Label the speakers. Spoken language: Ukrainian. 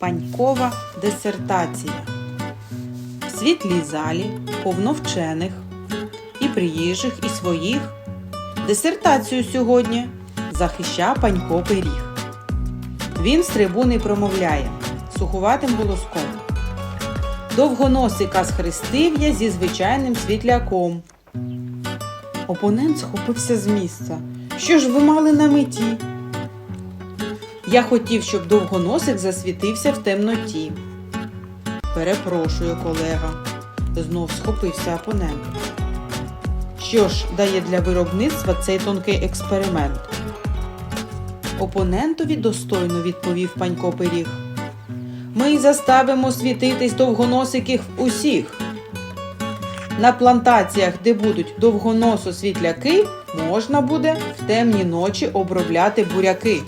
Speaker 1: Панькова дисертація. В світлій залі повно вчених і приїжджих, і своїх. Дисертацію сьогодні захища Панько Пиріг. Він з трибуни промовляє сухуватим голоском. Довгоносика схрестив я зі звичайним світляком. Опонент схопився з місця. Що ж ви мали на меті? Я хотів, щоб довгоносик засвітився в темноті. Перепрошую, колега. Знов схопився опонент. Що ж дає для виробництва цей тонкий експеримент? Опонентові достойно відповів панько пиріг. Ми заставимо світитись довгоносиків усіх. На плантаціях, де будуть довгоносо світляки, можна буде в темні ночі обробляти буряки.